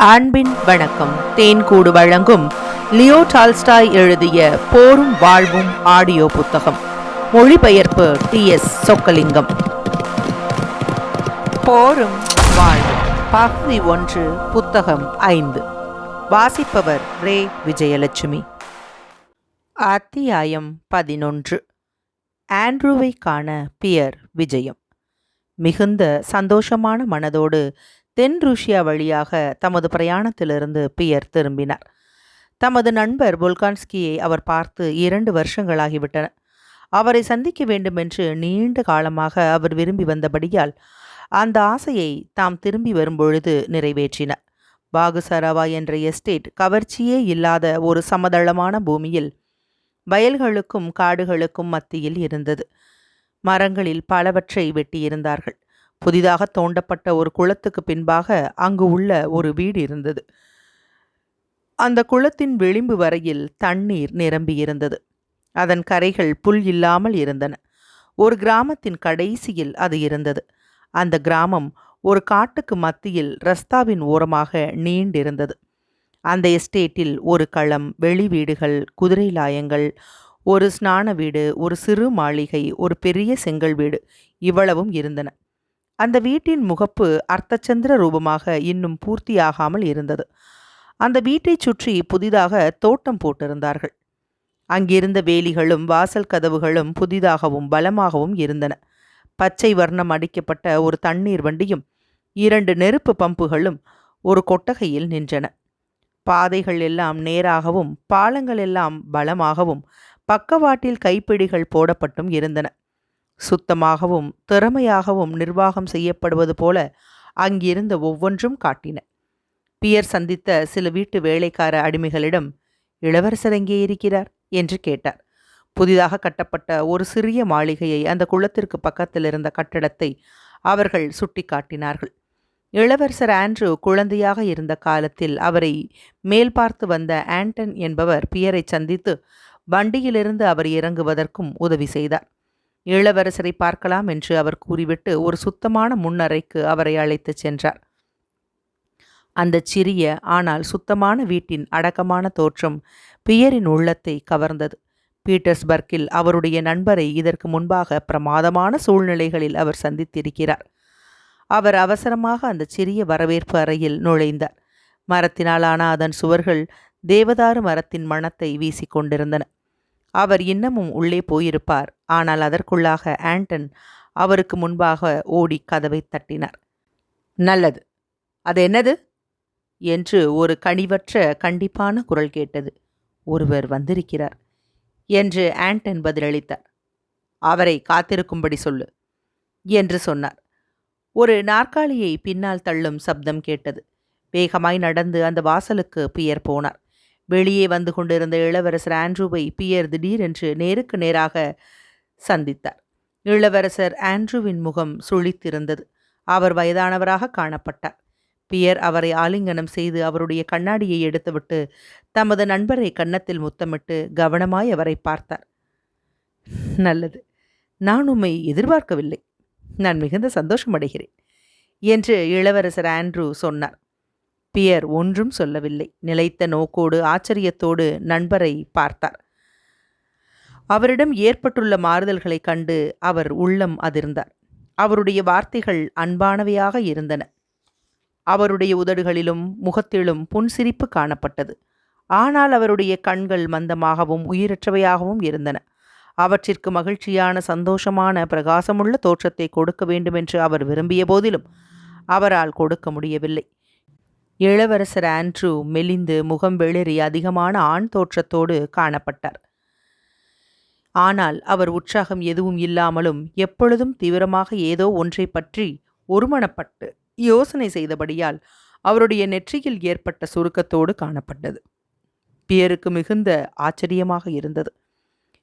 அன்பின் வணக்கம். தேன்கூடு வழங்கும் லியோ டால்ஸ்டாய் எழுதிய போரும் வாழ்வும் ஆடியோ புத்தகம். மொழிபெயர்ப்பு டி எஸ் சொக்கலிங்கம். போரும் வாழ்வும் பகுதி ஒன்று புத்தகம் ஐந்து. வாசிப்பவர் ரே. விஜயலட்சுமி. அத்தியாயம் பதினொன்று. ஆண்ட்ரூவை காண பியர் விஜயம். மிகுந்த சந்தோஷமான மனதோடு தென் ருஷ்யா வழியாக தமது பிரயாணத்திலிருந்து பியர் திரும்பினார். தமது நண்பர் புல்கான்ஸ்கியை அவர் பார்த்து இரண்டு வருஷங்களாகிவிட்டன. அவரை சந்திக்க வேண்டுமென்று நீண்ட காலமாக அவர் விரும்பி வந்தபடியால் அந்த ஆசையை தாம் திரும்பி வரும்பொழுது நிறைவேற்றினார். பாகுசரவா என்ற எஸ்டேட் கவர்ச்சியே இல்லாத ஒரு சமதளமான பூமியில் வயல்களுக்கும் காடுகளுக்கும் மத்தியில் இருந்தது. மரங்களில் பலவற்றை வெட்டியிருந்தார்கள். புதிதாக தோண்டப்பட்ட ஒரு குளத்துக்கு பின்பாக அங்கு உள்ள ஒரு வீடு இருந்தது. அந்த குளத்தின் விளிம்பு வரையில் தண்ணீர் நிரம்பியிருந்தது. அதன் கரைகள் புல் இல்லாமல் இருந்தன. ஒரு கிராமத்தின் கடைசியில் அது இருந்தது. அந்த கிராமம் ஒரு காட்டுக்கு மத்தியில் ரஸ்தாவின் ஓரமாக நீண்டிருந்தது. அந்த எஸ்டேட்டில் ஒரு களம் வெளி வீடுகள் குதிரை லாயங்கள் ஒரு ஸ்நான வீடு ஒரு சிறு மாளிகை ஒரு பெரிய செங்கல் வீடு இவ்வளவும் இருந்தன. அந்த வீட்டின் முகப்பு அர்த்தச்சந்திர ரூபமாக இன்னும் பூர்த்தியாகாமல் இருந்தது. அந்த வீட்டைச் சுற்றி புதிதாக தோட்டம் போட்டிருந்தார்கள். அங்கிருந்த வேலிகளும் வாசல் கதவுகளும் புதிதாகவும் பலமாகவும் இருந்தன. பச்சை வர்ணம் அடிக்கப்பட்ட ஒரு தண்ணீர் வண்டியும் இரண்டு நெருப்பு பம்புகளும் ஒரு கொட்டகையில் நின்றன. பாதைகள் எல்லாம் நேராகவும் பாலங்கள் எல்லாம் பலமாகவும் பக்கவாட்டில் கைப்பிடிகள் போடப்பட்டும் இருந்தன. சுத்தமாகவும் திறமையாகவும் நிர்வாகம் செய்யப்படுவது போல அங்கிருந்த ஒவ்வொன்றும் காட்டின. பியர் சந்தித்த சில வீட்டு வேலைக்கார அடிமைகளிடம் இளவரசர் எங்கே இருக்கிறார்? என்று கேட்டார். புதிதாக கட்டப்பட்ட ஒரு சிறிய மாளிகையை அந்த குளத்திற்கு பக்கத்தில் இருந்த கட்டடத்தை அவர்கள் சுட்டி காட்டினார்கள். இளவரசர் ஆண்ட்ரூ குழந்தையாக இருந்த காலத்தில் அவரை மேல் பார்த்து வந்த ஆண்டன் என்பவர் பியரை சந்தித்து வண்டியிலிருந்து அவர் இறங்குவதற்கும் உதவி செய்தார். இளவரசரை பார்க்கலாம் என்று அவர் கூறிவிட்டு ஒரு சுத்தமான முன்னறைக்கு அவரை அழைத்துச் சென்றார். அந்த சிறிய ஆனால் சுத்தமான வீட்டின் அடக்கமான தோற்றம் பியரின் உள்ளத்தை கவர்ந்தது. பீட்டர்ஸ்பர்க்கில் அவருடைய நண்பரை இதற்கு முன்பாக பிரமாதமான சூழ்நிலைகளில் அவர் சந்தித்திருக்கிறார். அவர் அவசரமாக அந்த சிறிய வரவேற்பு அறையில் நுழைந்தார். மரத்தினாலான அதன் சுவர்கள் தேவதாரு மரத்தின் மணத்தை வீசிக்கொண்டிருந்தன அவர் இன்னமும் உள்ளே போயிருப்பார். ஆனால் அதற்குள்ளாக ஆண்டன் அவருக்கு முன்பாக ஓடி கதவை தட்டினார். நல்லது. அது என்னது? என்று ஒரு கனிவற்ற கண்டிப்பான குரல் கேட்டது. ஒருவர் வந்திருக்கிறார் என்று ஆண்டன் பதிலளித்தார். அவரை காத்திருக்கும்படி சொல்லு என்று சொன்னார். ஒரு நாற்காலியை பின்னால் தள்ளும் சப்தம் கேட்டது. வேகமாய் நடந்து அந்த வாசலுக்கு பியர் போனார். வெளியே வந்து கொண்டிருந்த இளவரசர் ஆண்ட்ரூவை பியர் திடீரென்று நேருக்கு நேராக சந்தித்தார். இளவரசர் ஆண்ட்ரூவின் முகம் சுழித்திருந்தது. அவர் வயதானவராக காணப்பட்டார். பியர் அவரை ஆலிங்கனம் செய்து அவருடைய கண்ணாடியை எடுத்துவிட்டு தமது நண்பரை கன்னத்தில் முத்தமிட்டு கவனமாய் அவரை பார்த்தார். நல்லது. நான் உம்மை எதிர்பார்க்கவில்லை. நான் மிகுந்த சந்தோஷமடைகிறேன் என்று இளவரசர் ஆண்ட்ரூ சொன்னார். பியர் ஒன்றும் சொல்லவில்லை. நிலைத்த நோக்கோடு ஆச்சரியத்தோடு நண்பரை பார்த்தார். அவரிடம் ஏற்பட்டுள்ள மாறுதல்களைக் கண்டு அவர் உள்ளம் அதிர்ந்தார். அவருடைய வார்த்தைகள் அன்பானவையாக இருந்தன. அவருடைய உதடுகளிலும் முகத்திலும் புன்சிரிப்பு காணப்பட்டது. ஆனால் அவருடைய கண்கள் மந்தமாகவும் உயிரற்றவையாகவும் இருந்தன. அவற்றிற்கு மகிழ்ச்சியான சந்தோஷமான பிரகாசமுள்ள தோற்றத்தை கொடுக்க வேண்டுமென்று அவர் விரும்பிய போதிலும் அவரால் கொடுக்க முடியவில்லை. இளவரசர் ஆண்ட்ரூ மெலிந்து முகம் வெளிறி அதிகமான ஆண் தோற்றத்தோடு காணப்பட்டார். ஆனால் அவர் உற்சாகம் எதுவும் இல்லாமலும் எப்பொழுதும் தீவிரமாக ஏதோ ஒன்றை பற்றி ஒருமனப்பட்டு யோசனை செய்தபடியால் அவருடைய நெற்றியில் ஏற்பட்ட சுருக்கத்தோடு காணப்பட்டது. பியருக்கு மிகுந்த ஆச்சரியமாக இருந்தது.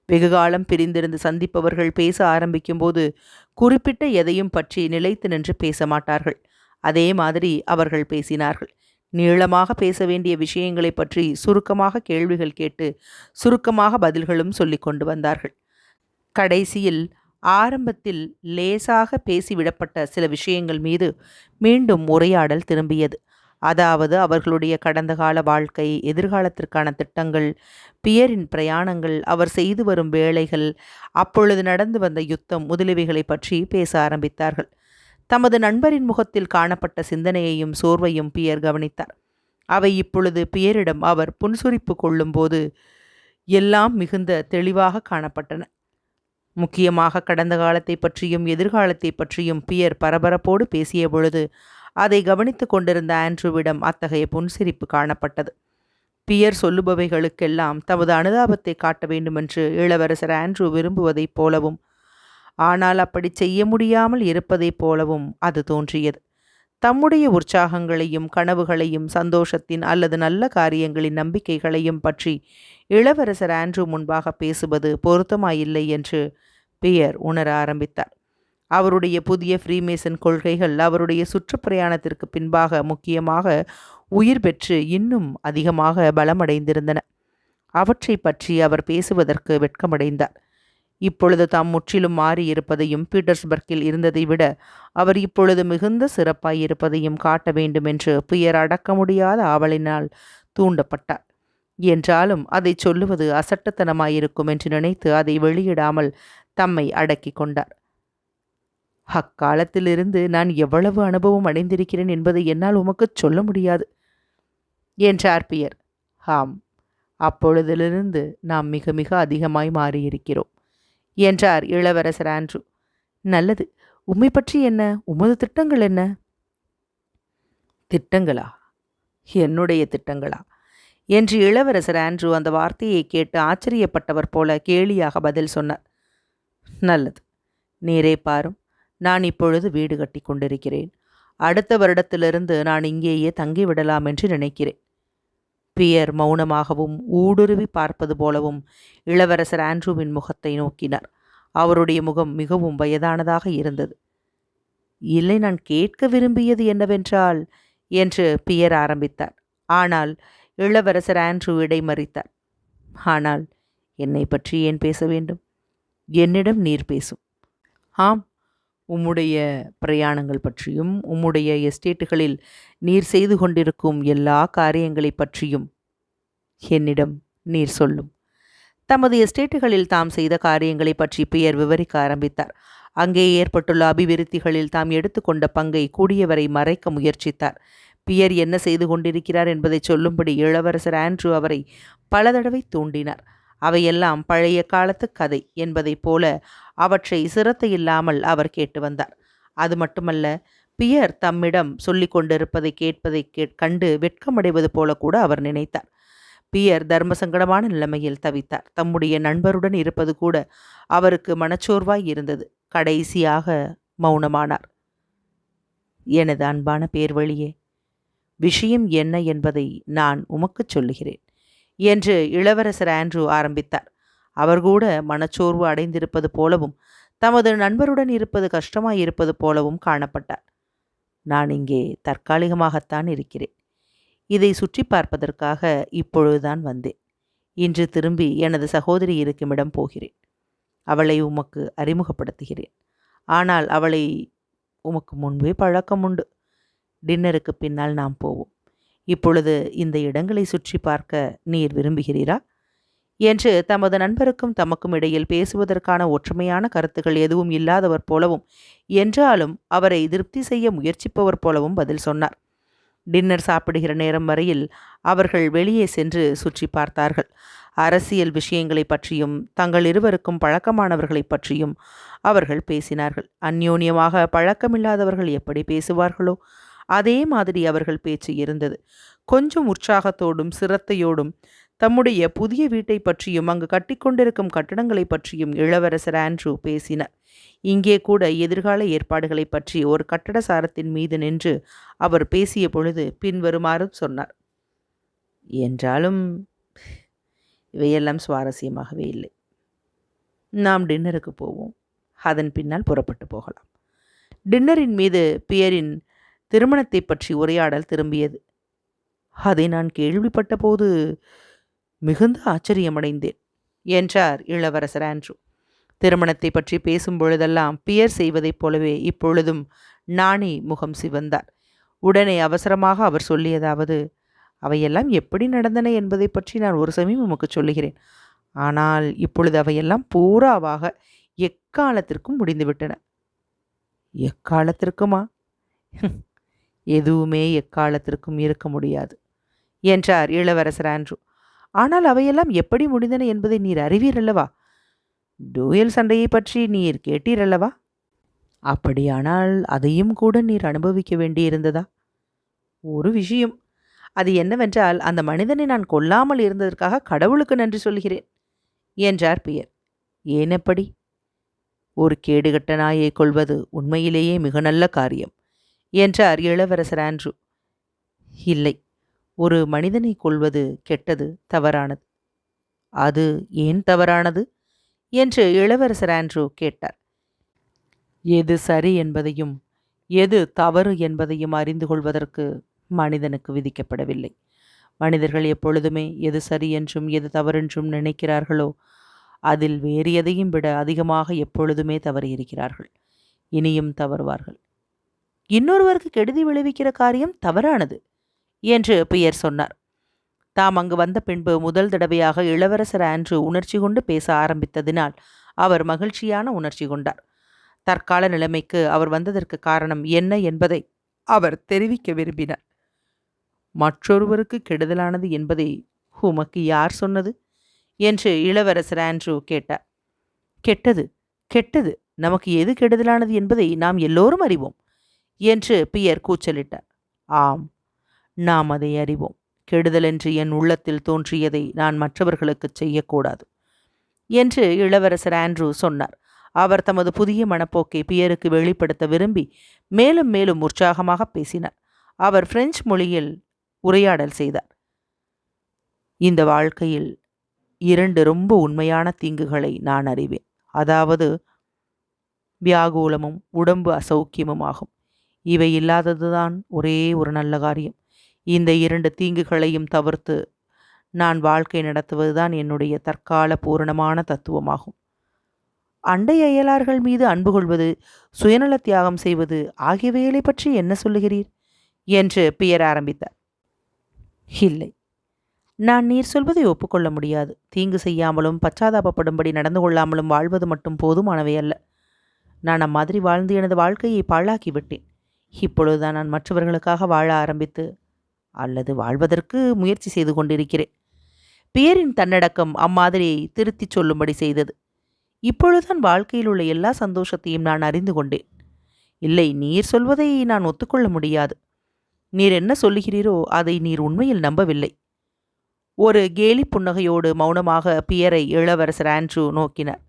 வெகுகாலம் பிரிந்திருந்து சந்திப்பவர்கள் பேச ஆரம்பிக்கும்போது குறிப்பிட்ட எதையும் பற்றி நிலைத்து நின்று பேச மாட்டார்கள். அதே மாதிரி அவர்கள் பேசினார்கள். நீளமாக பேச வேண்டிய விஷயங்களை பற்றி சுருக்கமாக கேள்விகள் கேட்டு சுருக்கமாக பதில்களும் சொல்லி கொண்டு வந்தார்கள். கடைசியில் ஆரம்பத்தில் லேசாக பேசிவிடப்பட்ட சில விஷயங்கள் மீது மீண்டும் உரையாடல் திரும்பியது. அதாவது அவர்களுடைய கடந்த கால வாழ்க்கை எதிர்காலத்திற்கான திட்டங்கள் பியரின் பிரயாணங்கள் அவர் செய்து வரும் வேலைகள் அப்பொழுது நடந்து வந்த யுத்தம் முதலியவைகளை பற்றி பேச ஆரம்பித்தார்கள். தமது நண்பரின் முகத்தில் காணப்பட்ட சிந்தனையையும் சோர்வையும் பியர் கவனித்தார். அவை இப்பொழுது பியரிடம் அவர் புன்சுரிப்பு கொள்ளும்போது எல்லாம் மிகுந்த தெளிவாக காணப்பட்டன. முக்கியமாக கடந்த காலத்தை பற்றியும் எதிர்காலத்தை பற்றியும் பியர் பரபரப்போடு பேசிய பொழுது அதை கவனித்து கொண்டிருந்த ஆண்ட்ரூவிடம் அத்தகைய புன்சிரிப்பு காணப்பட்டது. பியர் சொல்லுபவைகளுக்கெல்லாம் தமது அனுதாபத்தை காட்ட வேண்டுமென்று இளவரசர் ஆண்ட்ரூ விரும்புவதைப் போலவும் ஆனால் அப்படி செய்ய முடியாமல் இருப்பதைப் போலவும் அது தோன்றியது. தம்முடைய உற்சாகங்களையும் கனவுகளையும் சந்தோஷத்தின் அல்லது நல்ல காரியங்களின் நம்பிக்கைகளையும் பற்றி இளவரசர் ஆண்ட்ரூ முன்பாக பேசுவது பொருத்தமாயில்லை என்று பியர் உணர ஆரம்பித்தார். அவருடைய புதிய ஃப்ரீமேசன் கொள்கைகள் அவருடைய சுற்றுப்பிரயாணத்திற்கு பின்பாக முக்கியமாக உயிர் பெற்று இன்னும் அதிகமாக பலமடைந்திருந்தன. அவற்றை பற்றி அவர் பேசுவதற்கு வெட்கமடைந்தார். இப்பொழுது தாம் முற்றிலும் மாறி இருப்பதையும் பீட்டர்ஸ்பர்க்கில் இருந்ததை விட அவர் இப்பொழுது மிகுந்த சிறப்பாய் இருப்பதையும் காட்ட வேண்டும் என்று புயர் அடக்க முடியாத ஆவலினால் தூண்டப்பட்டார். என்றாலும் அதை சொல்லுவது அசட்டத்தனமாயிருக்கும் என்று நினைத்து அதை வெளியிடாமல் தம்மை அடக்கி கொண்டார். அக்காலத்திலிருந்து நான் எவ்வளவு அனுபவம் அடைந்திருக்கிறேன் என்பதை என்னால் உமக்குச் சொல்ல முடியாது என்றார் பியர். ஆம் அப்பொழுதிலிருந்து நாம் மிக மிக அதிகமாய் மாறியிருக்கிறோம். என்றார் இளவரசர் ஆண்ட்ரூ நல்லது. உம்மை பற்றி என்ன? உமது திட்டங்கள் என்ன? திட்டங்களா? என்னுடைய திட்டங்களா? என்று இளவரசர் ஆண்ட்ரூ அந்த வார்த்தையை கேட்டு ஆச்சரியப்பட்டவர் போல கேலியாக பதில் சொன்னார். நல்லது. நேரே பாரும். நான் இப்பொழுது வீடு கட்டி கொண்டிருக்கிறேன். அடுத்த வருடத்திலிருந்து நான் இங்கேயே தங்கிவிடலாம் என்று நினைக்கிறேன். பியர் மௌனமாகவும் ஊடுருவி பார்ப்பது போலவும் இளவரசர் ஆண்ட்ரூவின் முகத்தை நோக்கினார். அவருடைய முகம் மிகவும் வயதானதாக இருந்தது. இல்லை நான் கேட்க விரும்பியது என்னவென்றால் என்று பியர் ஆரம்பித்தார். ஆனால் இளவரசர் ஆண்ட்ரூ இடைமறித்தார். ஆனால் என்னை பற்றி ஏன் பேச வேண்டும்? என்னிடம் நீர் பேசும். ஆம் உம்முடைய பிரயாணங்கள் பற்றியும் உம்முடைய எஸ்டேட்டுகளில் நீர் செய்து கொண்டிருக்கும் எல்லா காரியங்களை பற்றியும் என்னிடம் நீர் சொல்லும். தமது எஸ்டேட்டுகளில் தாம் செய்த காரியங்களை பற்றி பெயர் விவரிக்க ஆரம்பித்தார். அங்கே ஏற்பட்டுள்ள அபிவிருத்திகளில் தாம் எடுத்துக்கொண்ட பங்கை கூடியவரை மறைக்க முயற்சித்தார். பியர் என்ன செய்து கொண்டிருக்கிறார் என்பதை சொல்லும்படி இளவரசர் ஆண்ட்ரூ அவரை பல தடவை தூண்டினார். அவையெல்லாம் பழைய காலத்து கதை என்பதைப் போல அவற்றை சிரத்தையில்லாமல் அவர் கேட்டு வந்தார். அது மட்டுமல்ல பியர் தம்மிடம் சொல்லிக் கொண்டிருப்பதை கேட்பதை கண்டு வெட்கமடைவது போல கூட அவர் நினைத்தார். பியர் தர்மசங்கடமான நிலைமையில் தவித்தார். தம்முடைய நண்பருடன் இருப்பது கூட அவருக்கு மனச்சோர்வாய் இருந்தது. கடைசியாக மௌனமானார். எனது அன்பான பேர்வழியே விஷயம் என்ன என்பதை நான் உமக்குச் சொல்லுகிறேன். என்று இளவரசர் ஆண்ட்ரூ ஆரம்பித்தார். அவர் கூட மனச்சோர்வு அடைந்திருப்பது போலவும் தமது நண்பருடன் இருப்பது கஷ்டமாயிருப்பது போலவும் காணப்பட்டார். நான் இங்கே தற்காலிகமாகத்தான் இருக்கிறேன். இதை சுற்றி பார்ப்பதற்காக இப்பொழுதுதான் வந்தேன். இன்று திரும்பி எனது சகோதரி இருக்குமிடம் போகிறேன். அவளை உமக்கு அறிமுகப்படுத்துகிறேன். ஆனால் அவளை உமக்கு முன்பே பழக்கம் உண்டு டின்னருக்கு பின்னால் நாம் போவோம். இப்பொழுது இந்த இடங்களை சுற்றி பார்க்க நீர் விரும்புகிறீரா? என்று தமது நண்பருக்கும் தமக்கும் இடையில் பேசுவதற்கான ஒற்றுமையான கருத்துக்கள் எதுவும் இல்லாதவர் போலவும் என்றாலும் அவரை திருப்தி செய்ய முயற்சிப்பவர் போலவும் பதில் சொன்னார். டின்னர் சாப்பிடுகிற நேரம் வரையில் அவர்கள் வெளியே சென்று சுற்றி பார்த்தார்கள். அரசியல் விஷயங்களை பற்றியும் தங்கள் இருவருக்கும் பழக்கமானவர்களை பற்றியும் அவர்கள் பேசினார்கள். அந்யோன்யமாக பழக்கமில்லாதவர்கள் எப்படி பேசுவார்களோ அதே மாதிரி அவர்கள் பேச்சு இருந்தது. கொஞ்சம் உற்சாகத்தோடும் சிரத்தையோடும் தம்முடைய புதிய வீட்டை பற்றியும் அங்கு கட்டிக்கொண்டிருக்கும் கட்டடங்களை பற்றியும் இளவரசர் ஆண்ட்ரூ பேசினார். இங்கே கூட எதிர்கால ஏற்பாடுகளை பற்றி ஒரு கட்டட சாரத்தின் மீது நின்று அவர் பேசிய பொழுது பின்வருமாறு சொன்னார். என்றாலும் இவையெல்லாம் சுவாரஸ்யமாகவே இல்லை. நாம் டின்னருக்கு போவோம். அதன் பின்னால் புறப்பட்டு போகலாம். டின்னரின் மீது பியரின் திருமணத்தை பற்றி உரையாடல் திரும்பியது. அதை நான் கேள்விப்பட்ட போது மிகுந்த ஆச்சரியமடைந்தேன் என்றார் இளவரசர் ஆண்ட்ரூ. திருமணத்தை பற்றி பேசும் பொழுதெல்லாம் பியர் செய்வதைப் போலவே இப்பொழுதும் நானே முகம் சிவந்தார். உடனே அவசரமாக அவர் சொல்லியதாவது அவையெல்லாம் எப்படி நடந்தன என்பதை பற்றி நான் ஒரு சமயம் உமக்கு சொல்லுகிறேன். ஆனால் இப்பொழுது அவையெல்லாம் பூராவாக எக்காலத்திற்கும் முடிந்துவிட்டன. எக்காலத்திற்குமா? எதுவுமே எக்காலத்திற்கும் இருக்க முடியாது என்றார் இளவரசர் ஆண்ட்ரூ. ஆனால் அவையெல்லாம் எப்படி முடிந்தன என்பதை நீர் அறிவீரல்லவா? டூயல் சண்டையை பற்றி நீர் கேட்டீரல்லவா? அப்படியானால் அதையும் கூட நீர் அனுபவிக்க வேண்டியிருந்ததா? ஒரு விஷயம். அது என்னவென்றால் அந்த மனிதனை நான் கொல்லாமல் இருந்ததற்காக கடவுளுக்கு நன்றி சொல்கிறேன் என்றார் பியர். ஏனப்படி ஒரு கேடுகட்ட நாயை கொள்வது உண்மையிலேயே மிக நல்ல காரியம். என்றார் இளவரசர் ஆண்ட்ரூ. இல்லை ஒரு மனிதனை கொள்வது கெட்டது தவறானது. அது ஏன் தவறானது? என்று இளவரசர் ஆண்ட்ரூ கேட்டார். எது சரி என்பதையும் எது தவறு என்பதையும் அறிந்து கொள்வதற்கு மனிதனுக்கு விதிக்கப்படவில்லை. மனிதர்கள் எப்பொழுதுமே எது சரி என்றும் எது தவறென்றும் நினைக்கிறார்களோ அதில் வேறு எதையும் விட அதிகமாக எப்பொழுதுமே தவறி இருக்கிறார்கள் இனியும் தவறுவார்கள். இன்னொருவருக்கு கெடுதி விளைவிக்கிற காரியம் தவறானது என்று பியர் சொன்னார். தாம் அங்கு வந்த பின்பு முதல் தடவையாக இளவரசர் ஆண்ட்ரூ உணர்ச்சி கொண்டு பேச ஆரம்பித்ததினால் அவர் மகிழ்ச்சியான உணர்ச்சி கொண்டார். தற்கால நிலைமைக்கு அவர் வந்ததற்கு காரணம் என்ன என்பதை அவர் தெரிவிக்க விரும்பினார். மற்றொருவருக்கு கெடுதலானது என்பதை உமக்கு யார் சொன்னது? என்று இளவரசர் ஆண்ட்ரூ கேட்டார். கெட்டது கெட்டது. நமக்கு எது கெடுதலானது என்பதை நாம் எல்லோரும் அறிவோம். என்று பியர் கூச்சலிட்டார். ஆம் நாம் அதை அறிவோம். கெடுதல் என்று என் உள்ளத்தில் தோன்றியதை நான் மற்றவர்களுக்கு செய்யக்கூடாது என்று இளவரசர் ஆண்ட்ரூ சொன்னார். அவர் தமது புதிய மனப்போக்கை பியருக்கு வெளிப்படுத்த விரும்பி மேலும் மேலும் உற்சாகமாக பேசினார். அவர் பிரெஞ்சு மொழியில் உரையாடல் செய்தார். இந்த வாழ்க்கையில் இரண்டு ரொம்ப உண்மையான தீங்குகளை நான் அறிவேன். அதாவது வியாகுலமும் உடம்பு அசௌக்கியமும் ஆகும். இவை இல்லாததுதான் ஒரே ஒரு நல்ல காரியம். இந்த இரண்டு தீங்குகளையும் தவிர்த்து நான் வாழ்க்கை நடத்துவதுதான் என்னுடைய தற்கால பூரணமான தத்துவமாகும். அண்டை அயலார்கள் மீது அன்பு கொள்வது சுயநல தியாகம் செய்வது ஆகியவைகளை பற்றி என்ன சொல்லுகிறீர்? என்று பியர் ஆரம்பித்தார். இல்லை. நான் நீர் சொல்வதை ஒப்புக்கொள்ள முடியாது. தீங்கு செய்யாமலும் பச்சாதாபப்படும்படி நடந்து கொள்ளாமலும் வாழ்வது மட்டும் போதுமானவை அல்ல. நான் அம்மாதிரி வாழ்ந்து எனது வாழ்க்கையை பாழாக்கி விட்டேன். இப்பொழுதுதான் நான் மற்றவர்களுக்காக வாழ ஆரம்பித்து அல்லது வாழ்வதற்கு முயற்சி செய்து கொண்டிருக்கிறேன். பியரின் தன்னடக்கம் அம்மாதிரியை திருத்திச் சொல்லும்படி செய்தது. இப்பொழுதுதான் வாழ்க்கையில் உள்ள எல்லா சந்தோஷத்தையும் நான் அறிந்து கொண்டேன். இல்லை நீர் சொல்வதை நான் ஒத்துக்கொள்ள முடியாது. நீர் என்ன சொல்லுகிறீரோ அதை நீர் உண்மையில் நம்பவில்லை. ஒரு கேலி புன்னகையோடு மௌனமாக பியரை இளவரசர் ஆண்ட்ரூ நோக்கினார்.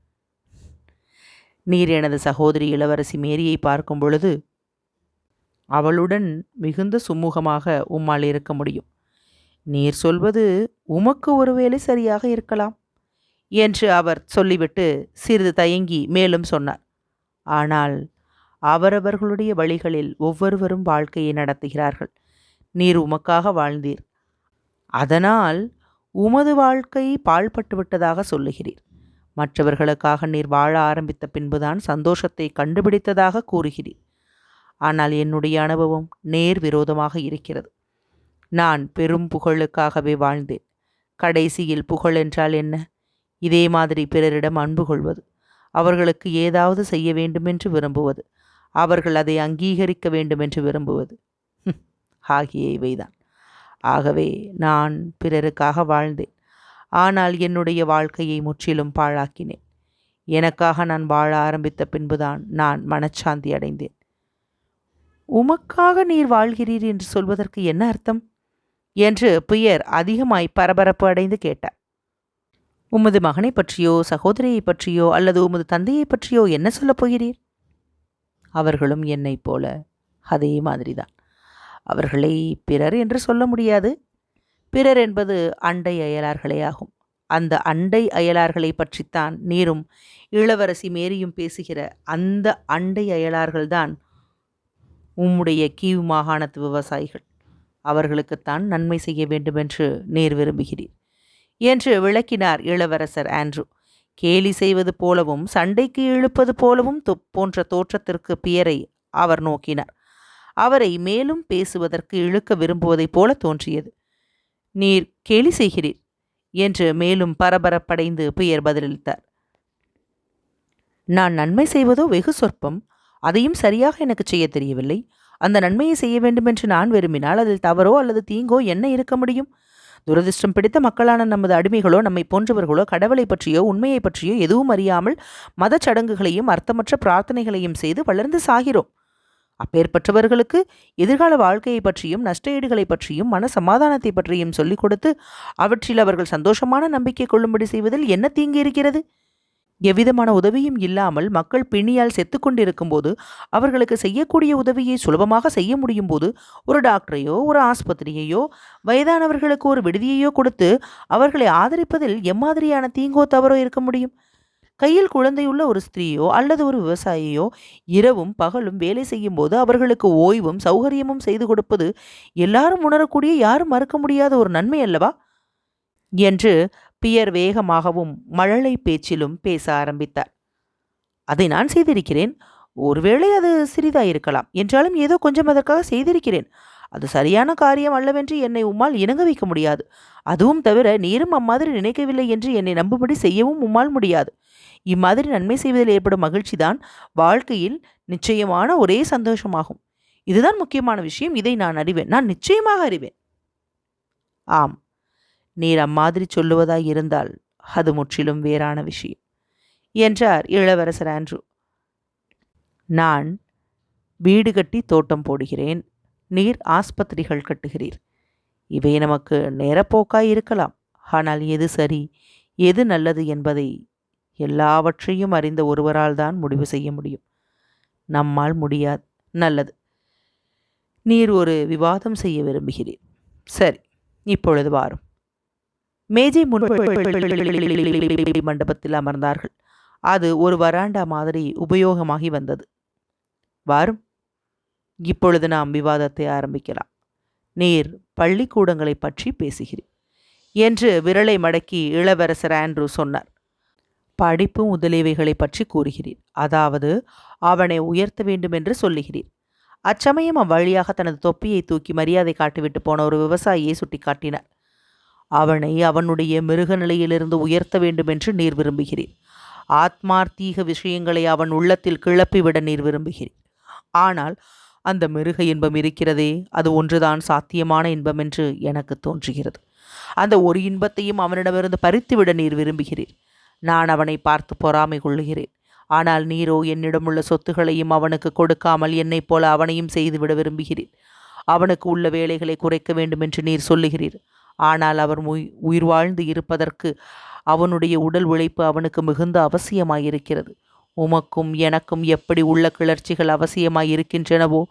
நீர் எனது சகோதரி இளவரசி மேரியை பார்க்கும் பொழுது அவளுடன் மிகுந்த சுமூகமாக உம்மால் இருக்க முடியும். நீர் சொல்வது உமக்கு ஒருவேளை சரியாக இருக்கலாம் என்று அவர் சொல்லிவிட்டு சிறிது தயங்கி மேலும் சொன்னார். ஆனால் அவரவர்களுடைய வழிகளில் ஒவ்வொருவரும் வாழ்க்கையை நடத்துகிறார்கள். நீர் உமக்காக வாழ்ந்தீர். அதனால் உமது வாழ்க்கை பாழ்பட்டு விட்டதாக சொல்லுகிறீர். மற்றவர்களுக்காக நீர் வாழ ஆரம்பித்த பின்புதான் சந்தோஷத்தை கண்டுபிடித்ததாக கூறுகிறீர். ஆனால் என்னுடைய அனுபவம் நேர் விரோதமாக இருக்கிறது. நான் பெரும் புகழுக்காகவே வாழ்ந்தேன். கடைசியில் புகழ் என்றால் என்ன? இதே மாதிரி பிறரிடம் அன்பு கொள்வது. அவர்களுக்கு ஏதாவது செய்ய வேண்டுமென்று விரும்புவது. அவர்கள் அதை அங்கீகரிக்க வேண்டுமென்று விரும்புவது. ஆகிய இவைதான். ஆகவே நான் பிறருக்காக வாழ்ந்தேன். ஆனால் என்னுடைய வாழ்க்கையை முற்றிலும் பாழாக்கினேன். எனக்காக நான் வாழ ஆரம்பித்த பின்புதான் நான் மனச்சாந்தி அடைந்தேன். உமக்காக நீர் வாழ்கிறீர் என்று சொல்வதற்கு என்ன அர்த்தம்? என்று பியர் அதிகமாய் பரபரப்பு அடைந்து கேட்டார். உமது மகனை பற்றியோ சகோதரியை பற்றியோ அல்லது உமது தந்தையை பற்றியோ என்ன சொல்லப் போகிறீர்? அவர்களும் என்னைப் போல அதே மாதிரிதான். அவர்களை பிறர் என்று சொல்ல முடியாது. பிறர் என்பது அண்டை அயலார்களே ஆகும். அந்த அண்டை அயலார்களை பற்றித்தான் நீரும் இளவரசி மேரியும் பேசுகிற அந்த அண்டை அயலார்கள்தான் உம்முடைய கீவ் மாகாணத்து விவசாயிகள். அவர்களுக்குத்தான் நன்மை செய்ய வேண்டுமென்று நேர் விரும்புகிறீர். என்று விளக்கினார் இளவரசர் ஆண்ட்ரூ. கேலி செய்வது போலவும் சண்டைக்கு இழுப்பது போலவும் போன்ற தோற்றத்திற்கு பியரை அவர் நோக்கினார். அவரை மேலும் பேசுவதற்கு இழுக்க விரும்புவதைப் போல தோன்றியது. நீர் கேலி செய்கிறீர்? என்று மேலும் பரபரப்படைந்து பியர் பதிலளித்தார். நான் நன்மை செய்வதோ வெகு சொற்பம். அதையும் சரியாக எனக்கு செய்ய தெரியவில்லை. அந்த நன்மையை செய்ய வேண்டுமென்று நான் விரும்பினால் அதில் தவறோ அல்லது தீங்கோ என்ன இருக்க முடியும்? துரதிர்ஷ்டம் பிடித்த மக்களான நமது அடிமைகளோ நம்மை போன்றவர்களோ கடவுளை பற்றியோ உண்மையை பற்றியோ எதுவும் அறியாமல் மதச் சடங்குகளையும் அர்த்தமற்ற பிரார்த்தனைகளையும் செய்து வளர்ந்து சாகிறோம். அப்பேற்பட்டவர்களுக்கு எதிர்கால வாழ்க்கையை பற்றியும் நஷ்டஈடுகளை பற்றியும் மன சமாதானத்தை பற்றியும் சொல்லிக் கொடுத்து அவற்றில் அவர்கள் சந்தோஷமான நம்பிக்கை கொள்ளும்படி செய்வதில் என்ன தீங்கு இருக்கிறது? எவ்விதமான உதவியும் இல்லாமல் மக்கள் பிணியால் செத்துக்கொண்டிருக்கும் போது அவர்களுக்கு செய்யக்கூடிய உதவியை சுலபமாக செய்ய முடியும் போது ஒரு டாக்டரையோ ஒரு ஆஸ்பத்திரியையோ வயதானவர்களுக்கு ஒரு விடுதியையோ கொடுத்து அவர்களை ஆதரிப்பதில் எம்மாதிரியான தீங்கோ தவறோ இருக்க முடியும்? கையில் குழந்தையுள்ள ஒரு ஸ்திரீயோ அல்லது ஒரு விவசாயியோ இரவும் பகலும் வேலை செய்யும் போது அவர்களுக்கு ஓய்வும் சௌகரியமும் செய்து கொடுப்பது எல்லாரும் உணரக்கூடிய யாரும் மறுக்க முடியாத ஒரு நன்மை அல்லவா? என்று பியர் வேகமாகவும் மழலை பேச்சிலும் பேச ஆரம்பித்தார் அதை நான் செய்திருக்கிறேன். ஒருவேளை அது சிறிதாயிருக்கலாம். என்றாலும் ஏதோ கொஞ்சம் அதற்காக செய்திருக்கிறேன். அது சரியான காரியம் அல்லவென்று என்னை உம்மால் இணங்க வைக்க முடியாது. அதுவும் தவிர நீரும் அம்மாதிரி நினைக்கவில்லை என்று என்னை நம்பும்படி செய்யவும் உம்மால் முடியாது. இம்மாதிரி நன்மை செய்வதில் ஏற்படும் மகிழ்ச்சிதான் வாழ்க்கையில் நிச்சயமான ஒரே சந்தோஷமாகும். இதுதான் முக்கியமான விஷயம். இதை நான் அறிவேன். நான் நிச்சயமாக அறிவேன். ஆம். நீர் அம்மாதிரி சொல்லுவதாய் இருந்தால் அது முற்றிலும் வேறான விஷயம். என்றார் இளவரசர் ஆண்ட்ரூ. நான் வீடு கட்டி தோட்டம் போடுகிறேன். நீர் ஆஸ்பத்திரிகள் கட்டுகிறீர். இவை நமக்கு நேரப்போக்காய் இருக்கலாம். ஆனால் எது சரி எது நல்லது என்பதை எல்லாவற்றையும் அறிந்த ஒருவரால் தான் முடிவு செய்ய முடியும். நம்மால் முடியாது நல்லது. நீர் ஒரு விவாதம் செய்ய விரும்புகிறீர். சரி இப்பொழுது வாரும். மேஜை முன் மண்டபத்தில் அமர்ந்தார்கள் அது ஒரு வராண்டா மாதிரி உபயோகமாகி வந்தது வாரும் இப்பொழுது நாம் விவாதத்தை ஆரம்பிக்கலாம் நீர் பள்ளிக்கூடங்களை பற்றி பேசுகிறேன் என்று விரலை மடக்கி இளவரசர் ஆண்ட்ரூ சொன்னார் படிப்பு முதலியவைகளை பற்றி கூறுகிறீர் அதாவது அவனை உயர்த்த வேண்டும் என்று சொல்லுகிறீர் அச்சமயம் அவ்வழியாக தனது தொப்பியை தூக்கி மரியாதை காட்டிவிட்டு போன ஒரு விவசாயியை சுட்டிக்காட்டினார் அவனை அவனுடைய மிருக நிலையிலிருந்து உயர்த்த வேண்டும் என்று நீர் விரும்புகிறீர் ஆத்மார்த்தீக விஷயங்களை அவன் உள்ளத்தில் கிளப்பிவிட நீர் விரும்புகிறீர் ஆனால் அந்த மிருக இன்பம் இருக்கிறதே அது ஒன்றுதான் சாத்தியமான இன்பம் என்று எனக்கு தோன்றுகிறது. அந்த ஒரு இன்பத்தையும் அவனிடமிருந்து பறித்துவிட நீர் விரும்புகிறீர் நான் அவனை பார்த்து பொறாமை கொள்ளுகிறேன். ஆனால் நீரோ என்னிடமுள்ள சொத்துகளையும் அவனுக்கு கொடுக்காமல் என்னைப் போல அவனையும் செய்துவிட விரும்புகிறீர் அவனுக்கு உள்ள வேலைகளை குறைக்க வேண்டும் என்று நீர் சொல்லுகிறீர். ஆனால் அவர் உயிர் வாழ்ந்து இருப்பதற்கு அவனுடைய உடல் உழைப்பு அவனுக்கு மிகுந்த அவசியமாயிருக்கிறது. உமக்கும் எனக்கும் எப்படி உள்ள கிளர்ச்சிகள் அவசியமாயிருக்கின்றனவோ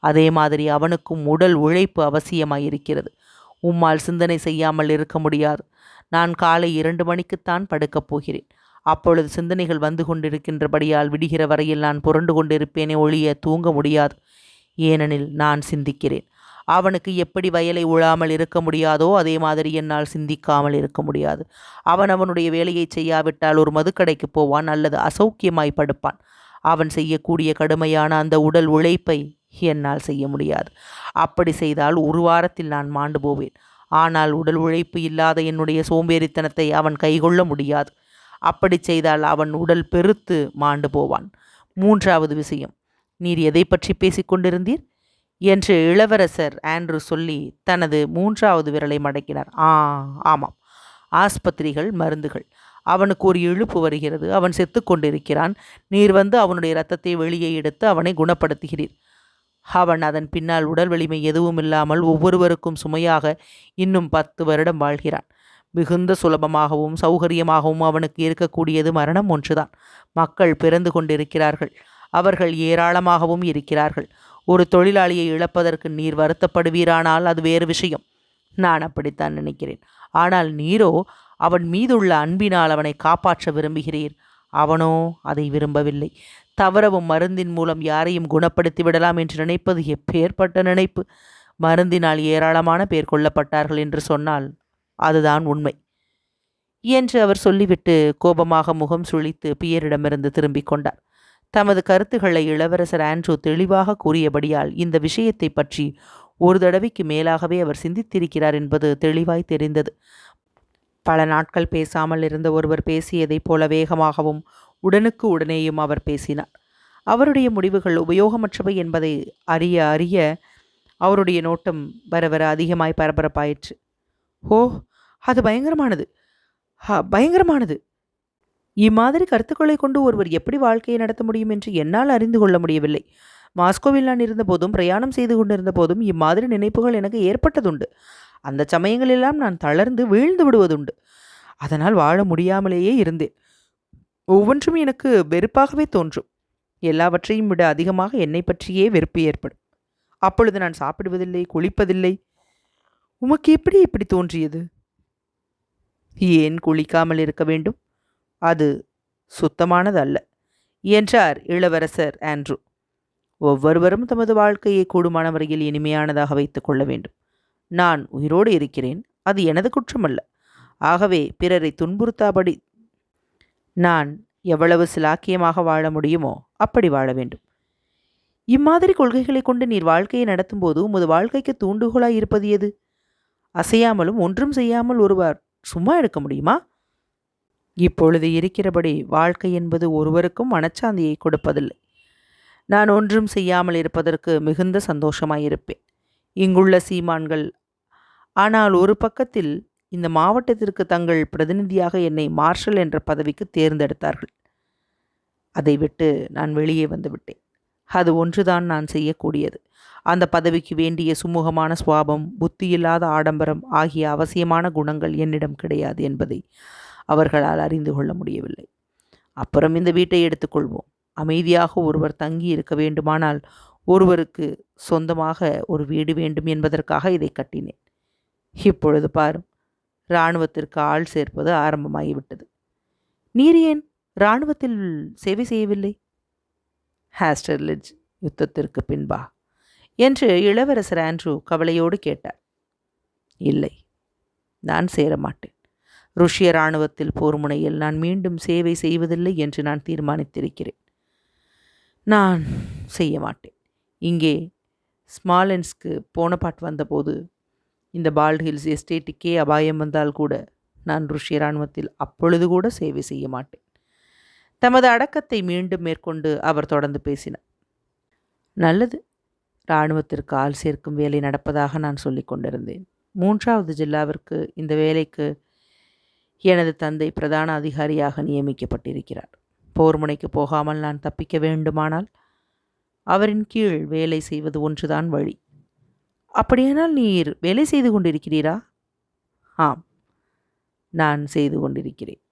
அதே மாதிரி அவனுக்கும் உடல் உழைப்பு அவசியமாயிருக்கிறது. உம்மால் சிந்தனை செய்யாமல் இருக்க முடியாது. நான் காலை இரண்டு மணிக்குத்தான் படுக்கப் போகிறேன். அப்பொழுது சிந்தனைகள் வந்து கொண்டிருக்கின்றபடியால் விடுகிற வரையில் நான் புரண்டு கொண்டிருப்பேனே ஒழிய தூங்க முடியாது. ஏனெனில் நான் சிந்திக்கிறேன். அவனுக்கு எப்படி வயலை உழாமல் இருக்க முடியாதோ அதே மாதிரி என்னால் சிந்திக்காமல் இருக்க முடியாது. அவன் அவனுடைய வேலையை செய்யாவிட்டால் ஒரு மதுக்கடைக்கு போவான் அல்லது அசௌக்கியமாய் படுப்பான். அவன் செய்யக்கூடிய கடுமையான அந்த உடல் உழைப்பை என்னால் செய்ய முடியாது. அப்படி செய்தால் ஒரு வாரத்தில் நான் மாண்டு போவேன். ஆனால் உடல் உழைப்பு இல்லாத என்னுடைய சோம்பேறித்தனத்தை அவன் கைகொள்ள முடியாது. அப்படி செய்தால் அவன் உடல் பெருத்து மாண்டு போவான். மூன்றாவது விஷயம். நீர் எதை பற்றி பேசிக்கொண்டிருந்தீர் என்று இளவரசர் ஆண்ட்ரூ சொல்லி தனது மூன்றாவது விரலை மடக்கினார். ஆ ஆமாம். ஆஸ்பத்திரிகள் மருந்துகள். அவனுக்கு ஒரு இழுப்பு வருகிறது. அவன் செத்து கொண்டிருக்கிறான். நீர் வந்து அவனுடைய இரத்தத்தை வெளியே எடுத்து அவனை குணப்படுத்துகிறீர். அவன் அதன் பின்னால் உடல் வலிமை எதுவும் இல்லாமல் ஒவ்வொருவருக்கும் சுமையாக இன்னும் பத்து வருடம் வாழ்கிறான். மிகுந்த சுலபமாகவும் சௌகரியமாகவும் அவனுக்கு இருக்கக்கூடியது மரணம் ஒன்றுதான். மக்கள் பிறந்து கொண்டிருக்கிறார்கள். அவர்கள் ஏராளமாகவும் இருக்கிறார்கள். ஒரு தொழிலாளியை இழப்பதற்கு நீர் வருத்தப்படுவீரானால் அது வேறு விஷயம். நான் அப்படித்தான் நினைக்கிறேன். ஆனால் நீரோ அவன் மீதுள்ள அன்பினால் அவனை காப்பாற்ற விரும்புகிறீர். அவனோ அதை விரும்பவில்லை. தவறவும் மருந்தின் மூலம் யாரையும் குணப்படுத்தி விடலாம் என்று நினைப்பது எப்பேற்பட்ட நினைப்பு. மருந்தினால் ஏராளமான பேர் கொல்லப்பட்டார்கள் என்று சொன்னால் அதுதான் உண்மை. என்று அவர் சொல்லிவிட்டு கோபமாக முகம் சுழித்து பியரிடமிருந்து திரும்பிக் கொண்டார். தமது கருத்துக்களை இளவரசர் ஆண்ட்ரூ தெளிவாக கூறியபடியால் இந்த விஷயத்தை பற்றி ஒரு தடவைக்கு மேலாகவே அவர் சிந்தித்திருக்கிறார் என்பது தெளிவாய் தெரிந்தது. பல நாட்கள் பேசாமல் இருந்த ஒருவர் பேசியதைப் போல வேகமாகவும் உடனுக்கு உடனேயும் அவர் பேசினார். அவருடைய முடிவுகள் உபயோகமற்றவை என்பதை அறிய அறிய அவருடைய நோட்டம் வர வர அதிகமாய் பரபரப்பாயிற்று. ஓ அது பயங்கரமானது. பயங்கரமானது. இம்மாதிரி கருத்துக்களை கொண்டு ஒருவர் எப்படி வாழ்க்கையை நடத்த முடியும் என்று என்னால் அறிந்து கொள்ள முடியவில்லை. மாஸ்கோவில் நான் இருந்தபோதும் பிரயாணம் செய்து கொண்டிருந்த போதும் இம்மாதிரி நினைப்புகள் எனக்கு ஏற்பட்டதுண்டு. அந்த சமயங்களெல்லாம் நான் தளர்ந்து வீழ்ந்து விடுவதுண்டு. அதனால் வாழ முடியாமலேயே இருந்தேன். ஒவ்வொன்றும் எனக்கு வெறுப்பாகவே தோன்றும். எல்லாவற்றையும் விட அதிகமாக என்னை பற்றியே வெறுப்பு ஏற்படும். அப்பொழுது நான் சாப்பிடுவதில்லை குளிப்பதில்லை. உமக்கு எப்படி இப்படி தோன்றியது? ஏன் குளிக்காமல் இருக்க வேண்டும்? அது சுத்தமானது அல்ல என்றார் இளவரசர் ஆண்ட்ரூ. ஒவ்வொருவரும் தமது வாழ்க்கையை கூடுமான வரையில் இனிமையானதாக வைத்துக் கொள்ள வேண்டும். நான் உயிரோடு இருக்கிறேன் அது எனது குற்றமல்ல. ஆகவே பிறரை துன்புறுத்தாபடி நான் எவ்வளவு சிலாக்கியமாக வாழ முடியுமோ அப்படி வாழ வேண்டும். இம்மாதிரி கொள்கைகளை கொண்டு நீர் வாழ்க்கையை நடத்தும்போது உமது வாழ்க்கைக்கு தூண்டுகோலாய் இருப்பது எது? அசையாமலும் ஒன்றும் செய்யாமல் ஒருவர் சும்மா இருக்க முடியுமா? இப்பொழுது இருக்கிறபடி வாழ்க்கை என்பது ஒருவருக்கும் மனச்சாந்தியை கொடுப்பதில்லை. நான் ஒன்றும் செய்யாமல் இருப்பதற்கு மிகுந்த சந்தோஷமாயிருப்பேன். இங்குள்ள சீமான்கள் ஆனால் ஒரு பக்கத்தில் இந்த மாவட்டத்திற்கு தங்கள் பிரதிநிதியாக என்னை மார்ஷல் என்ற பதவிக்கு தேர்ந்தெடுத்தார்கள். அதை விட்டு நான் வெளியே வந்துவிட்டேன். அது ஒன்றுதான் நான் செய்யக்கூடியது. அந்த பதவிக்கு வேண்டிய சுமூகமான சுவாபம் புத்தியில்லாத ஆடம்பரம் ஆகிய அவசியமான குணங்கள் என்னிடம் கிடையாது என்பதை அவர்களால் அறிந்து கொள்ள முடியவில்லை. அப்புறம் இந்த வீட்டை எடுத்துக்கொள்வோம். அமைதியாக ஒருவர் தங்கி இருக்க வேண்டுமானால் ஒருவருக்கு சொந்தமாக ஒரு வீடு வேண்டும் என்பதற்காக இதை கட்டினேன். இப்பொழுது பாரும் இராணுவத்திற்கு ஆள் சேர்ப்பது ஆரம்பமாகிவிட்டது. நீர் ஏன் இராணுவத்தில் சேவை செய்யவில்லை? ஹாஸ்டர்லிட்ஜ் யுத்தத்திற்கு பின்பா? என்று இளவரசர் ஆண்ட்ரூ கவலையோடு கேட்டார். இல்லை நான் சேர மாட்டேன் ருஷ்ய இராணுவத்தில் போர் முனையில் நான் மீண்டும் சேவை செய்வதில்லை என்று நான் தீர்மானித்திருக்கிறேன். நான் செய்ய மாட்டேன். இங்கே ஸ்மாலன்ஸ்க்கு போனபாட் வந்தபோது இந்த பால்ட் ஹில்ஸ் எஸ்டேட்டுக்கே அபாயம் வந்தால் கூட நான் ருஷ்ய இராணுவத்தில் அப்பொழுது கூட சேவை செய்ய மாட்டேன். தமது அடக்கத்தை மீண்டும் மேற்கொண்டு அவர் தொடர்ந்து பேசினார். நல்லது. இராணுவத்திற்கு ஆள் சேர்க்கும் வேலை நடப்பதாக நான் சொல்லிக் கொண்டிருந்தேன். மூன்றாவது ஜில்லாவிற்கு இந்த வேலைக்கு எனது தந்தை பிரதான அதிகாரியாக நியமிக்கப்பட்டிருக்கிறார். போர் முனைக்கு போகாமல் நான் தப்பிக்க வேண்டுமானால் அவரின் கீழ் வேலை செய்வது ஒன்றுதான் வழி. அப்படியானால் நீர் வேலை செய்து கொண்டிருக்கிறீரா? ஆம் நான் செய்து கொண்டிருக்கிறேன்.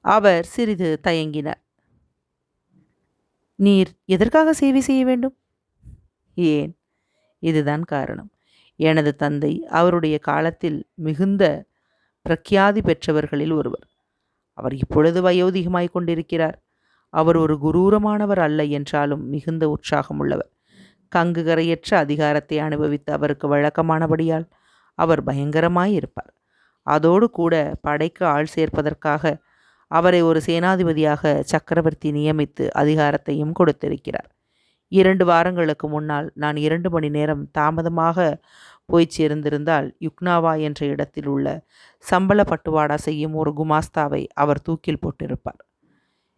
அவர் சிறிது தயங்கினார். நீர் எதற்காக சேவை செய்ய வேண்டும்? ஏன்? இதுதான் காரணம். எனது தந்தை அவருடைய காலத்தில் மிகுந்த பிரக்யாதி பெற்றவர்களில் ஒருவர். அவர் இப்பொழுது வயோதிகமாய் கொண்டிருக்கிறார். அவர் ஒரு குரூரமானவர் அல்ல என்றாலும் மிகுந்த உற்சாகமுள்ளவர் கங்கு கரையற்ற அதிகாரத்தை அனுபவித்து அவருக்கு வழக்கமானபடியால் அவர் பயங்கரமாய் இருப்பார் அதோடு கூட படைக்கு ஆள் சேர்ப்பதற்காக அவரை ஒரு சேனாதிபதியாக சக்கரவர்த்தி நியமித்து அதிகாரத்தையும் கொடுத்திருக்கிறார். இரண்டு வாரங்களுக்கு முன்னால் நான் இரண்டு மணி நேரம் தாமதமாக போய் சேர்ந்திருந்தால் யுக்னாவா என்ற இடத்தில் உள்ள சம்பள பட்டுவாடா செய்யும் ஒரு குமாஸ்தாவை அவர் தூக்கில் போட்டிருப்பார்.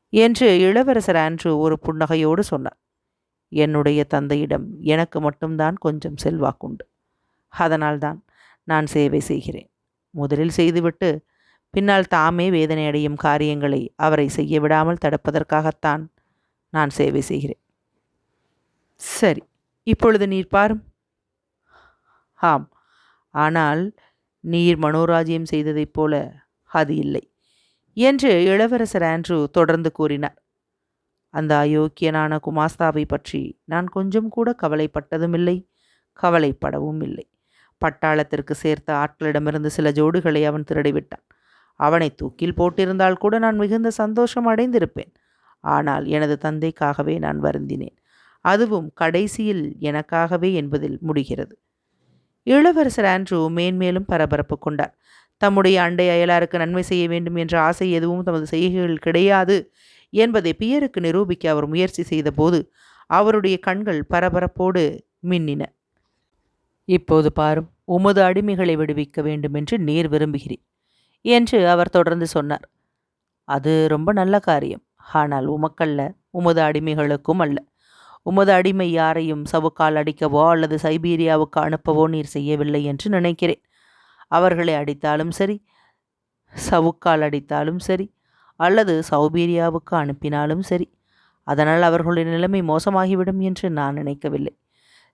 என்று இளவரசர் ஆண்ட்ரூ ஒரு புன்னகையோடு சொன்னார். என்னுடைய தந்தையிடம் எனக்கு மட்டும்தான் கொஞ்சம் செல்வாக்குண்டு அதனால்தான் நான் சேவை செய்கிறேன். முதலில் செய்துவிட்டு பின்னால் தாமே வேதனை அடையும் காரியங்களை அவரை செய்ய விடாமல் தடுப்பதற்காகத்தான் நான் சேவை செய்கிறேன். சரி இப்பொழுது நீர் பாரும். ஆம். ஆனால் நீர் மனோராஜ்யம் செய்ததைப் போல அது இல்லை என்று இளவரசர் ஆண்ட்ரூ தொடர்ந்து கூறினார். அந்த அயோக்கியனான குமாஸ்தாவை பற்றி நான் கொஞ்சம் கூட கவலைப்பட்டதுமில்லை கவலைப்படவும் இல்லை. பட்டாளத்திற்கு சேர்த்த ஆட்களிடமிருந்து சில ஜோடுகளை அவன் திருடிவிட்டான். அவனை தூக்கில் போட்டிருந்தால் கூட நான் மிகுந்த சந்தோஷம் அடைந்திருப்பேன். ஆனால் எனது தந்தைக்காகவே நான் வருந்தினேன். அதுவும் கடைசியில் எனக்காகவே என்பதில் முடிகிறது. இளவரசர் ஆண்ட்ரூ மேன்மேலும் பரபரப்பு கொண்டார். தம்முடைய அண்டை அயலாருக்கு நன்மை செய்ய வேண்டும் என்ற ஆசை எதுவும் தமது செய்கைகள் கிடையாது என்பதை பியருக்கு நிரூபிக்க அவர் முயற்சி செய்தபோது அவருடைய கண்கள் பரபரப்போடு மின்னின. இப்போது பாரும் உமது அடிமைகளை விடுவிக்க வேண்டுமென்று நீர் விரும்புகிறேன் என்று அவர் தொடர்ந்து சொன்னார். அது ரொம்ப நல்ல காரியம். ஆனால் உமக்கல்ல உமது அடிமைகளுக்கும் அல்ல. உமது அடிமை யாரையும் சவுக்கால் அடிக்கவோ அல்லது சைபீரியாவுக்கு அனுப்பவோ நீர் செய்யவில்லை என்று நினைக்கிறேன். அவர்களை அடித்தாலும் சரி சவுக்கால் அடித்தாலும் சரி அல்லது சௌபீரியாவுக்கு அனுப்பினாலும் சரி அதனால் அவர்களுடைய நிலைமை மோசமாகிவிடும் என்று நான் நினைக்கவில்லை.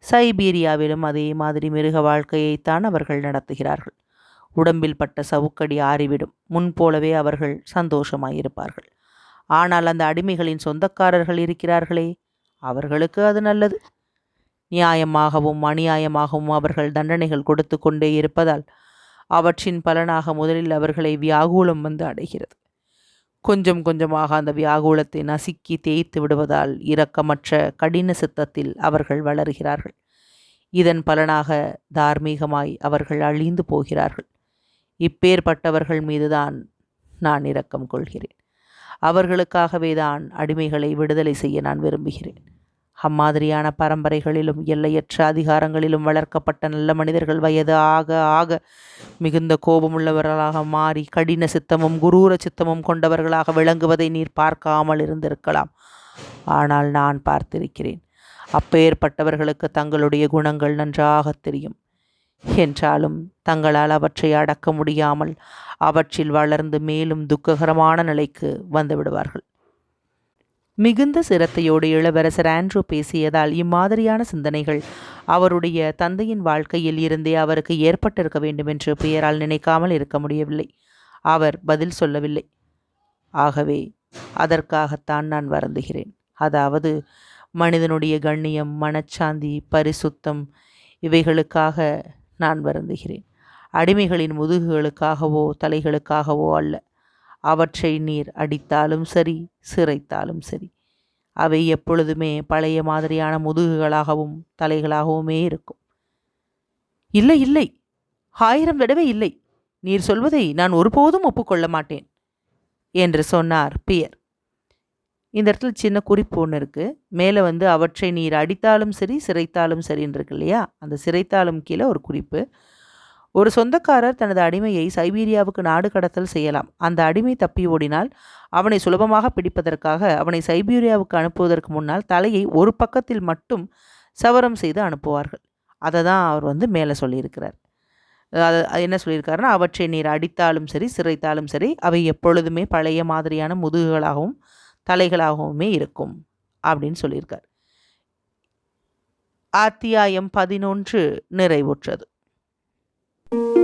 சைபீரியாவிலும் அதே மாதிரி மிருக வாழ்க்கையைத்தான் அவர்கள் நடத்துகிறார்கள். உடம்பில் பட்ட சவுக்கடி ஆறிவிடும். முன்போலவே அவர்கள் சந்தோஷமாயிருப்பார்கள். ஆனால் அந்த அடிமைகளின் சொந்தக்காரர்கள் இருக்கிறார்களே அவர்களுக்கு அது நல்லது. நியாயமாகவும் அநியாயமாகவும் அவர்கள் தண்டனைகள் கொடுத்து கொண்டே இருப்பதால் அவற்றின் பலனாக முதலில் அவர்களை வியாகுலம் வந்து அடைகிறது. கொஞ்சம் கொஞ்சமாக அந்த வியாகுலத்தை நசுக்கி தேய்த்து விடுவதால் இரக்கமற்ற கடின சித்தத்தில் அவர்கள் வளர்கிறார்கள். இதன் பலனாக தார்மீகமாய் அவர்கள் அழிந்து போகிறார்கள். இப்பேற்பட்டவர்கள் மீதுதான் நான் இரக்கம் கொள்கிறேன். அவர்களுக்காகவே தான் அடிமைகளை விடுதலை செய்ய நான் விரும்புகிறேன். அம்மாதிரியான பரம்பரைகளிலும் எல்லையற்ற அதிகாரங்களிலும் வளர்க்கப்பட்ட நல்ல மனிதர்கள் வயது ஆக ஆக மிகுந்த கோபமுள்ளவர்களாக மாறி கடின சித்தமும் குரூர சித்தமும் கொண்டவர்களாக விளங்குவதை நீர் பார்க்காமல் இருந்திருக்கலாம். ஆனால் நான் பார்த்திருக்கிறேன். அப்பேற்பட்டவர்களுக்கு தங்களுடைய குணங்கள் நன்றாக தெரியும். என்றாலும் தங்களால் அவற்றை அடக்க முடியாமல் அவற்றில் வளர்ந்து மேலும் துக்ககரமான நிலைக்கு வந்துவிடுவார்கள் மிகுந்த சிரத்தையோடு இளவரசர் ஆண்ட்ரூ பேசியதால் இம்மாதிரியான சிந்தனைகள் அவருடைய தந்தையின் வாழ்க்கையில் இருந்தே அவருக்கு ஏற்பட்டிருக்க வேண்டுமென்று பெயரால் நினைக்காமல் இருக்க முடியவில்லை. அவர் பதில் சொல்லவில்லை. ஆகவே அதற்காகத்தான் நான் வருந்துகிறேன். அதாவது மனிதனுடைய கண்ணியம் மனச்சாந்தி பரிசுத்தம் இவைகளுக்காக நான் வருந்துகிறேன். அடிமைகளின் முதுகுகளுக்காகவோ தலைகளுக்காகவோ அல்ல. அவற்றை நீர் அடித்தாலும் சரி சிறைத்தாலும் சரி. அவை எப்பொழுதுமே பழைய மாதிரியான முதுகுகளாகவும் தலைகளாகவுமே இருக்கும். இல்லை இல்லை. ஆயிரம் தடவை இல்லை. நீர் சொல்வதை நான் ஒருபோதும் ஒப்புக்கொள்ள மாட்டேன் என்று சொன்னார் பியர். இந்த இடத்துல சின்ன குறிப்பு ஒன்று இருக்குது மேலே வந்து அவற்றை நீர் அடித்தாலும் சரி சிறைத்தாலும் சரின்னு இருக்கு இல்லையா? அந்த சிறைத்தாலும் கீழே ஒரு குறிப்பு. ஒரு சொந்தக்காரர் தனது அடிமையை சைபீரியாவுக்கு நாடு கடத்தல் செய்யலாம். அந்த அடிமை தப்பி ஓடினால் அவனை சுலபமாக பிடிப்பதற்காக அவனை சைபீரியாவுக்கு அனுப்புவதற்கு முன்னால் தலையை ஒரு பக்கத்தில் மட்டும் சவரம் செய்து அனுப்புவார்கள். அதை தான் அவர் வந்து மேலே சொல்லியிருக்கிறார். அது என்ன சொல்லியிருக்காருன்னா அவற்றை நீர் அடித்தாலும் சரி சிறைத்தாலும் சரி அவை எப்பொழுதுமே பழைய மாதிரியான முதுகுகளாகவும் தலைகளாகவுமே இருக்கும் அப்படின்னு சொல்லியிருக்கார். அத்தியாயம் பதினொன்று நிறைவுற்றது. Thank you.